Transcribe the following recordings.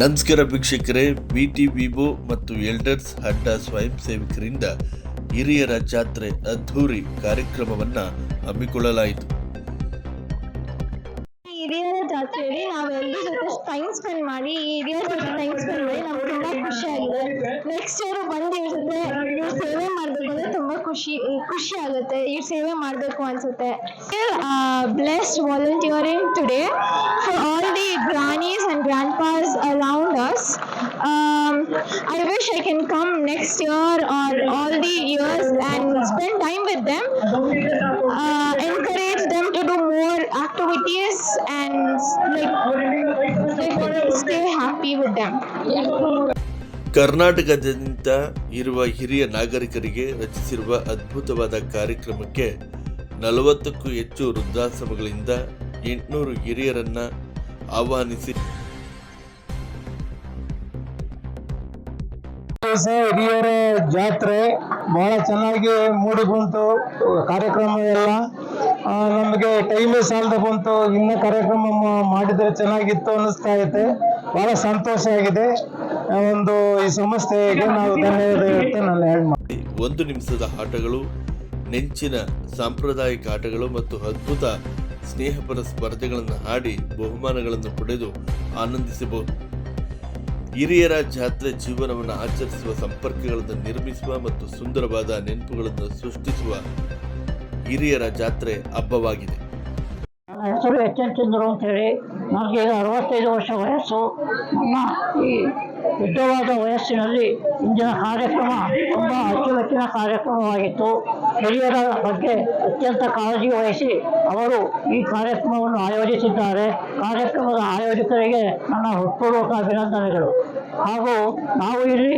ನಮಸ್ಕಾರ ವೀಕ್ಷಕರೇ B T Vivo ಮತ್ತು ಎಲ್ಡರ್ಸ್ ಅಡ್ಡ ಸ್ವಯಂ ಸೇವಕರಿಂದ ಹಿರಿಯರ ಜಾತ್ರೆ ಅದ್ಧೂರಿ ಕಾರ್ಯಕ್ರಮವನ್ನ ಹಮ್ಮಿಕೊಳ್ಳಲಾಯಿತು. ಹಿರಿಯರ ಜಾತ್ರೆಯಲ್ಲಿ ನಾವೆಲ್ಲರ ಜೊತೆ ಟೈಮ್ ಸ್ಪೆಂಡ್ ಮಾಡಿ ಹಿರಿಯರ ಜೊತೆ ಟೈಮ್ ಸ್ಪೆಂಡ್ ಮಾಡಿ ನಮ್ಗೆ ತುಂಬಾ ಖುಷಿ ನೆಕ್ಸ್ಟ್ ಇಯರ್ ಬಂದು ಇವ್ರ ಜೊತೆ ಇವ್ರ ಸೇವೆ ಮಾಡಬೇಕು ಅಂದ್ರೆ ತುಂಬಾ ಖುಷಿ ಖುಷಿ ಆಗುತ್ತೆ. ಇವ್ರ ಸೇವೆ ಮಾಡಬೇಕು ಅನ್ಸುತ್ತೆ. Blessed volunteering today for all the and grandpas around us um, I wish I can come next year or all the years and spend time with them uh, encourage them to do more activities and like, like stay happy with them. ಕರ್ನಾಟಕದಿಂದ ಇರುವ ಹಿರಿಯ ನಾಗರಿಕರಿಗೆ ರಚಿಸಿರುವ ಅದ್ಭುತವಾದ ಕಾರ್ಯಕ್ರಮಕ್ಕೆ ನಲವತ್ತಕ್ಕೂ ಹೆಚ್ಚು ವೃದ್ಧಾಶ್ರಮಗಳಿಂದ ಎಂಟುನೂರು ಹಿರಿಯರನ್ನು ಆಹ್ವಾನಿಸಿ ದಿವಸ ಹಿರಿಯರ ಜಾತ್ರೆ ಬಹಳ ಚೆನ್ನಾಗಿ ಮೂಡಿ ಬಂತು. ಕಾರ್ಯಕ್ರಮ ಎಲ್ಲ ನಮಗೆ ಟೈಮೇ ಸಾಲದ ಬಂತು. ಇನ್ನೂ ಕಾರ್ಯಕ್ರಮ ಮಾಡಿದರೆ ಚೆನ್ನಾಗಿತ್ತು ಅನ್ನಿಸ್ತಾ ಐತೆ. ಬಹಳ ಸಂತೋಷ ಆಗಿದೆ. ಒಂದು ಈ ಸಂಸ್ಥೆಗೆ ನಾವು ಧನ್ಯವಾದ ನಾನು ಹೇಳಿ ಒಂದು ನಿಮಿಷದ ಆಟಗಳು, ನೆಂಚಿನ ಸಾಂಪ್ರದಾಯಿಕ ಆಟಗಳು ಮತ್ತು ಅದ್ಭುತ ಸ್ನೇಹಪರ ಸ್ಪರ್ಧೆಗಳನ್ನು ಆಡಿ ಬಹುಮಾನಗಳನ್ನು ಪಡೆದು ಆನಂದಿಸಬಹುದು. ಹಿರಿಯರ ಜಾತ್ರೆ ಜೀವನವನ್ನು ಆಚರಿಸುವ ಸಂಪರ್ಕಗಳನ್ನು ನಿರ್ಮಿಸುವ ಮತ್ತು ಸುಂದರವಾದ ನೆನಪುಗಳನ್ನು ಸೃಷ್ಟಿಸುವ ಹಿರಿಯರ ಜಾತ್ರೆ ಹಬ್ಬವಾಗಿದೆ. ಹೆಸರು ಎಚ್ ಎನ್ ಚಂದ್ರು ಅಂತೇಳಿ ನನಗೆ ಅರವತ್ತೈದು ವರ್ಷ ವಯಸ್ಸು. ನಮ್ಮ ಈ ಉದ್ದವಾದ ವಯಸ್ಸಿನಲ್ಲಿ ಇಂದಿನ ಕಾರ್ಯಕ್ರಮ ತುಂಬ ಅಚ್ಚುಮೆಚ್ಚಿನ ಕಾರ್ಯಕ್ರಮವಾಗಿತ್ತು. ಹಿರಿಯರ ಬಗ್ಗೆ ಅತ್ಯಂತ ಕಾಳಜಿ ವಹಿಸಿ ಅವರು ಈ ಕಾರ್ಯಕ್ರಮವನ್ನು ಆಯೋಜಿಸಿದ್ದಾರೆ. ಕಾರ್ಯಕ್ರಮದ ಆಯೋಜಕರಿಗೆ ನನ್ನ ಹೃತ್ಪೂರ್ವಕ ಅಭಿನಂದನೆಗಳು. ಹಾಗೂ ನಾವು ಇಲ್ಲಿ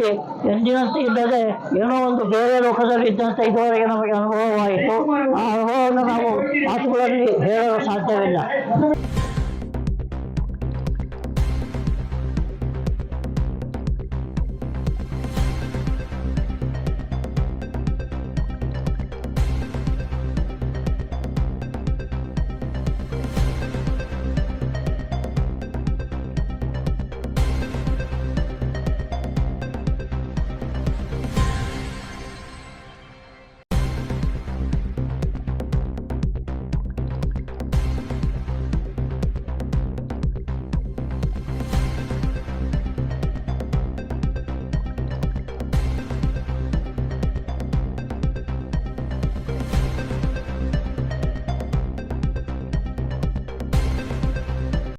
ಎಂದಿನಂತೆ ಇಲ್ಲದೆ ಏನೋ ಒಂದು ಬೇರೆ ಲೋಕದಲ್ಲಿ ಇದ್ದಂತೆ ಇದುವರೆಗೆ ನಮಗೆ ಅನುಭವವಾಯಿತು. ಆ ಅನುಭವವನ್ನು ನಾವು ಮಾತುಗಳಲ್ಲಿ ಹೇಳಲು ಸಾಧ್ಯವಿಲ್ಲ.